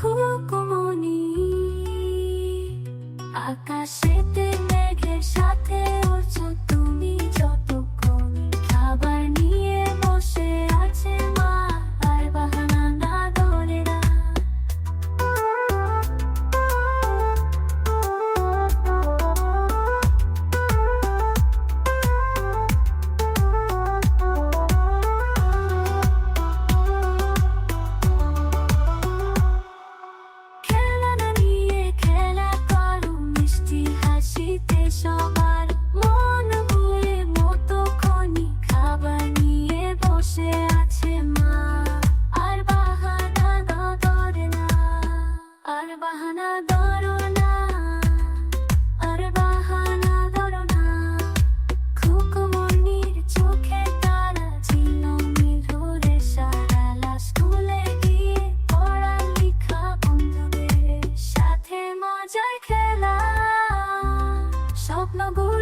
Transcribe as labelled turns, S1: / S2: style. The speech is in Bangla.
S1: খুকুমনি আকাশেতে মেঘের সাথে সবার মন ভুলে মতো খাবার নিয়ে বসে আছে মা। আর বাহানা না আর বাহানা বন্ধুদের